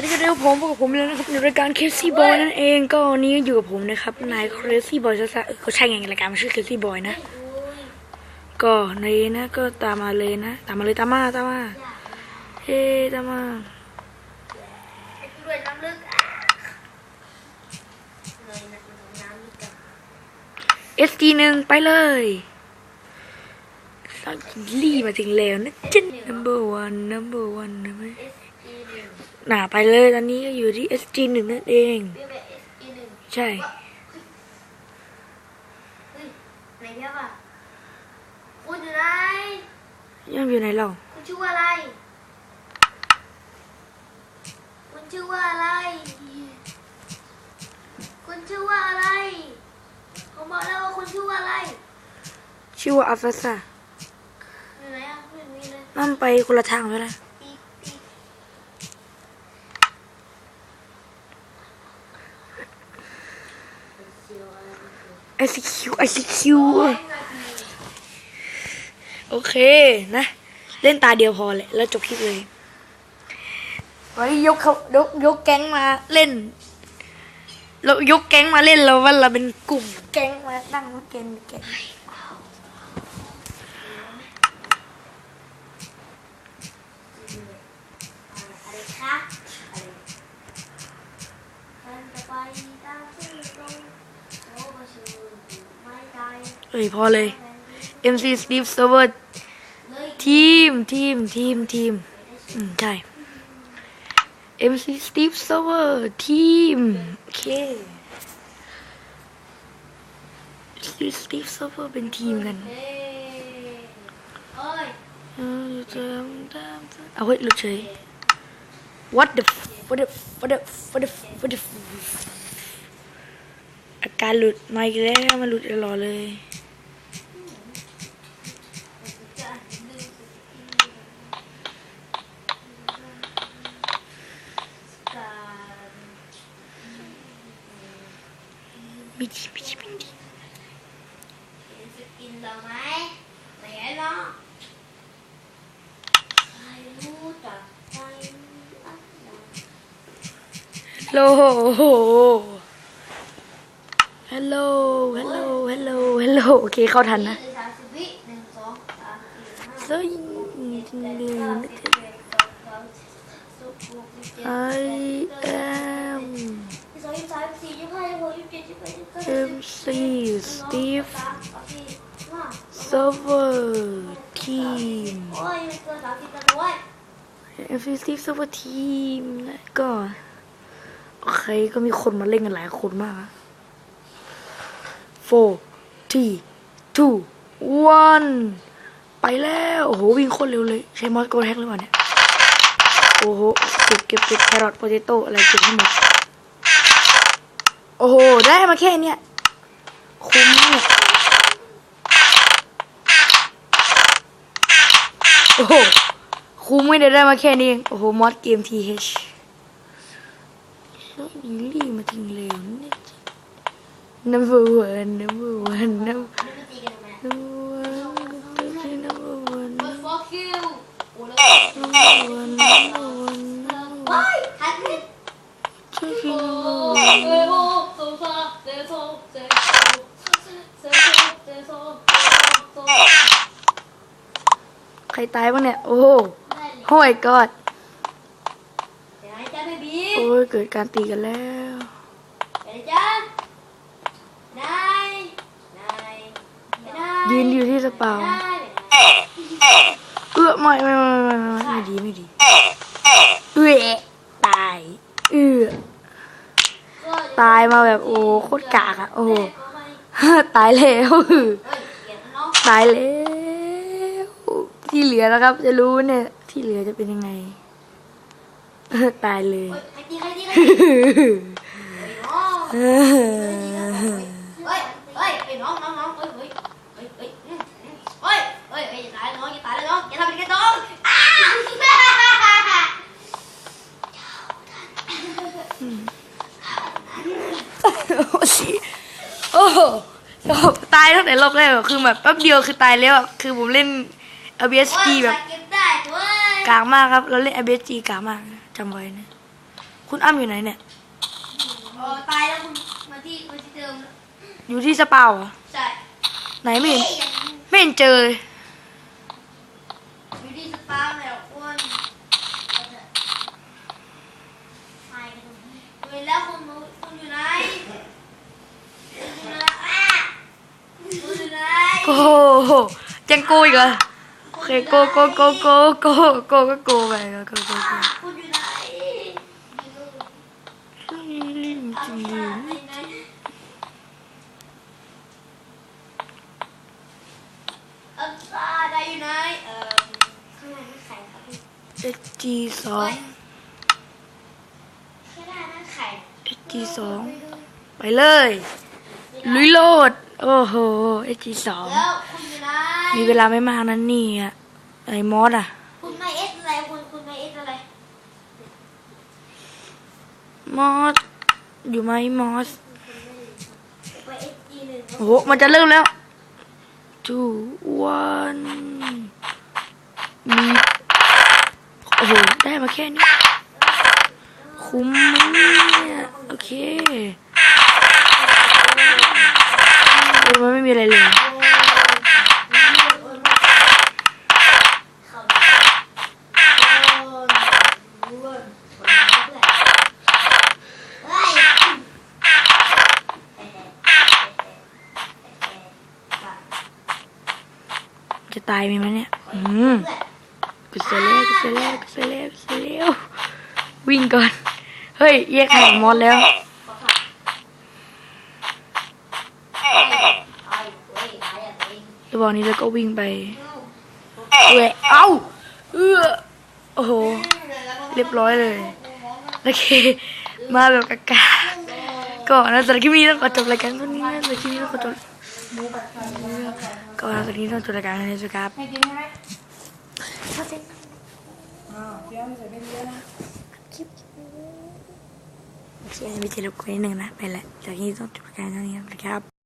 วัสดีครับผมพบกับผมแล้วนะครับในรายการเคสซี่บอยนั่นเองก็วันนี้อยู่กับผมนะครับนายเคสซี่บอยซะเออก็ใช่ไงรายการมันชื่อเคสซี่บอยนะ ก็ในนะก็ตามมาเลยนะตามมาเลยตามมาตามมาเฮ้ตามมาเอสจีหนึ่งไปเลยสักลี่มาถึงแล้วนะจ๊ะ number one number one นะไหมเอสอีหนึ่ง หนาไปเลยตอนนี้ก็อยู่ที่ SG หนึ่งนั่นเองเรียกว่าเอสอีหนึ่งใช่เฮ้ยไหนเรียกว่าคุณอยู่ไหนยังอยู่ไหนเราคุณชื่อว่าอะไร คุณชื่อว่าอะไร คุณชื่อว่าอะไรผมบอกแล้วว่าคุณชื่อว่าอะไร ชื่อว่าอัฟซาอยู่ไหนอะไม่มีเลยนั่นไปคนละทางไปแล้ว ไอซีคิวไอซีคิวโอเคนะ เล่นตาเดียวพอแหละแล้วจบคลิปเลยวันนี้ยกเขายกยกแก๊งมาเล่นเรายกแก๊งมาเล่นเราว่าเราเป็นกลุ่มแก๊งมาตั้งมาเกมแก๊ง อะไรคะอะไรฉันจะไปตามที่ตรงโอ้ก็ชื่อไม่ได้ เอ้ยพอเลย MC Steve Server ทีมทีมทีมทีมอืมใช่ MC Steve Server ทีมโอเค Steve Steve Server เป็นทีมกันเฮ้เอ้ยเออจะเอาเฮ้ยหลุดเฉย What the what the what the what the what the อาการหลุดมาอีกแล้วมันหลุดตลอดเลย จะลืมการ มิจิมิจิมิจิเห็นสกินเราไหมไม่เห็นหรอกใครรู้จักใครอันนั้นฮัลโหลฮัลโหล ฮัลโหล ฮัลโหล ฮัลโหล โอเคเข้าทันนะหนึ่งสามสิบวิหนึ่งสองสามสี่ห้าเฮ้ยเจ็ดแปดเก้าสิบสิบเอ็ MC Steve Server Team MC Steve Server Team แล้วก็โอเคก็มีคนมาเล่นกันหลายคนมากนะ four three two one ไปแล้ว โอ้โห วิ่งโคตรเร็วเลย ใช้มอสโกแท็กหรือเปล่าเนี่ย โอ้โห เก็บเก็บเก็บแครอทโปเตโต้อะไรเก็บให้หมด โอ้โห ได้มาแค่เนี้ยคุ้มเนี่ยโอ้โห คุ้มไม่ได้ได้มาแค่นี้เองโอ้โห มอสเกม TH แล้วอีลี่มาถึงเร็วเนี่ย number one number one number one number one number one number one ใครตายบ้างเนี่ย โอ้โหได้เลยโอ้ยกอดเดี๋ยวให้จ้าเบบีโอ้ยเกิดการตีกันแล้วเดี๋ยวจ้านายนายนายยืนอยู่ที่สปาวนายเอื้อไม่ไม่ไม่ไม่ไม่ไม่ไม่ดีไม่ดีเอื้อตายเอื้อ ตายมาแบบโอ้โคตรกากอะโอ้โหตายแล้วตายแล้วที่เหลือนะครับ จะรู้เนี่ย ที่เหลือจะเป็นยังไงตายเลย เฮ้ยใครตีใครตีใครตีน้องเฮ้ยเฮ้ยไอ้น้องน้องน้องเฮ้ยเฮ้ยเฮ้ยเฮ้ยอืมอืมเฮ้ยเฮ้ยเฮ้ยอย่าตายน้องอย่าตายเลยน้องอย่าทำเป็นกระน้องอ้า โอ้ชิโอ้โห ตายตั้งแต่รอบแรกอะคือแบบแป๊บเดียวคือตายแล้วอะคือผมเล่น ABSG แบบเก็บได้เว้ยกากมากครับ เราเล่น ABSG กากมากนะจำไว้นะ คุณอ้ำอยู่ไหนเนี่ยเออตายแล้วคุณมาที่มาที่เดิมแล้วอยู่ที่สปาวเหรอใช่ ไหนไม่เห็นเฮ้ยอย่างนี้ไม่เห็นเจอเลย อยู่ที่สปาแล้วอ้วนตายกันตรงนี้เห็นแล้วคุณคุณอยู่ไหนคุณอยู่ไหนอะคุณอยู่ไหน โอ้โหยังโกอีกเหรอโอเคโกโกโกโกโกโกก็โกไปโกโกโกอะคุณอยู่ไหนอะอะไหนๆอัลตราได้อยู่ไหนเอ่อข้างในนั่นไข่ครับเอจีสองข้างในนั่นไข่เอจีสองไปเลยลุยโลด โอ้โหเอจีสองแล้วคุณอยู่ไหนมีเวลาไม่มากนั้นนี่อะไอ้มอสอะคุณไม่เอสอะไรคุณคุณไม่เอสอะไรมอสอยู่ไหมมอสไปเอสจีหนึ่งโอ้โหมันจะเริ่มแล้ว two one มีโอ้โหได้มาแค่นี้ คุ้มไหมเนี่ยโอเค เออมันไม่มีอะไรเลยจะตายไหมมันเนี่ย อืมกุเซเล่กุเซเล่กุเซเล่กุเซเล่วิ่งก่อน เฮ้ยแยกขนมมอสแล้ว ระหว่างนี้เราก็วิ่งไปเว้ยเอ้าเออโอ้โห เรียบร้อยเลย โอเค มาแบบกากาก่อนนะสำหรับคลิปนี้ต้องขอจบรายการเท่านี้นะสำหรับคลิปนี้ต้องขอจบก่อนนะสำหรับคลิปนี้ต้องจบรายการเท่านี้นะครับให้กินใช่ไหมอ๋อเดี๋ยวใส่เป็นเยอะนะโอเคมีเทเลกวนนิดนึงนะ ไปแหละจากนี้ต้องจบรายการเท่านี้นะครับ